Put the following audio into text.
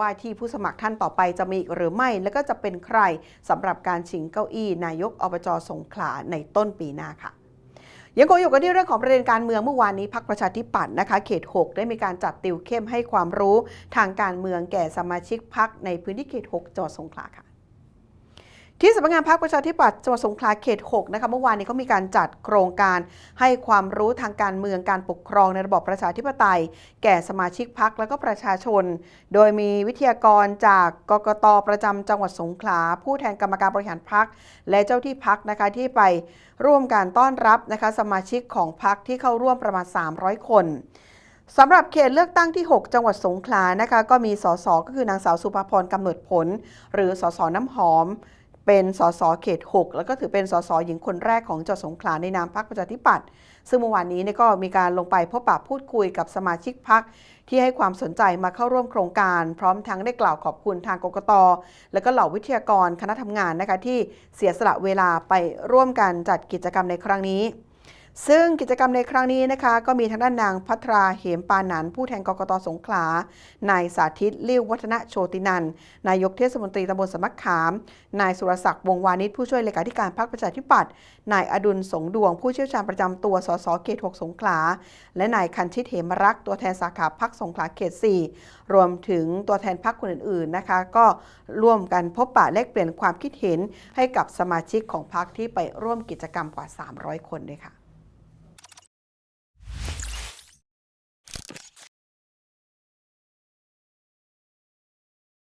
ว่าที่ผู้สมัครท่านต่อไปจะมีอีกหรือไม่ และก็จะเป็นใครสำหรับการชิงเก้าอี้ นายกอบจสงขลาในต้นปีหน้าค่ะยังคงอยู่กันที่เรื่องของประเด็นการเมืองเมื่อวานนี้พักประชาธิปัตย์นะคะเขต 6 ได้มีการจัดติวเข้มให้ความรู้ทางการเมืองแก่สมาชิกพักในพื้นที่เขต 6จังหวัดสงขลาค่ะ ที่สำนักงานพรรคประชาธิปัตย์จังหวัดสงขลาเขต 6 นะคะเมื่อวานนี้เขามีการจัดโครงการให้ความรู้ทางการเมืองการปกครองในระบอบประชาธิปไตย แก่สมาชิกพักและก็ประชาชน โดยมีวิทยากรจากกกตประจำจังหวัดสงขลา ผู้แทนกรรมการบริหารพักและเจ้าที่พักนะคะที่ไปร่วมการต้อนรับนะคะสมาชิกของพักที่เข้าร่วมประมาณ 300 คนสำหรับเขตเลือกตั้งที่ 6 จังหวัดสงขลานะคะก็มีสสก็คือนางสาวสุภาพรกำเนิดผล หรือสสน้ำหอม เป็นสสเขต 6 แล้วก็ถือเป็นสสหญิงคนแรกของจังหวัดสงขลาในนามพรรคประชาธิปัตย์ซึ่งเมื่อวานนี้ก็มีการลงไปพบปะพูดคุยกับสมาชิกพรรคที่ให้ความสนใจมาเข้าร่วมโครงการ พร้อมทั้งได้กล่าวขอบคุณทางกกต และก็เหล่าวิทยากรคณะทำงานนะคะที่เสียสละเวลาไปร่วมกันจัดกิจกรรมในครั้งนี้ ซึ่งกิจกรรมในครั้งนี้นะคะ ก็มีทางด้านนางพัทราเหมปานันผู้แทนกกตสงขลานายสาธิตเลิ้ยววัฒนโชตินันนายกเทศมนตรีตำบลสมัคขาม นายสุรศักดิ์วงวานิชผู้ช่วยเลขาธิการพรรคประชาธิปัตย์นายอดุลสงดวงผู้เชี่ยวชาญประจำตัวสสเขต6สงขลา และนายคันชิตเหมรักตัวแทนสาขาพรรคสงขลาเขต 4 รวมถึงตัวแทนพรรคคนอื่นๆนะคะ ก็ร่วมกันพบปะแลกเปลี่ยนความคิดเห็นให้กับสมาชิกของพรรคที่ไปร่วมกิจกรรมกว่า 300 คนด้วยค่ะ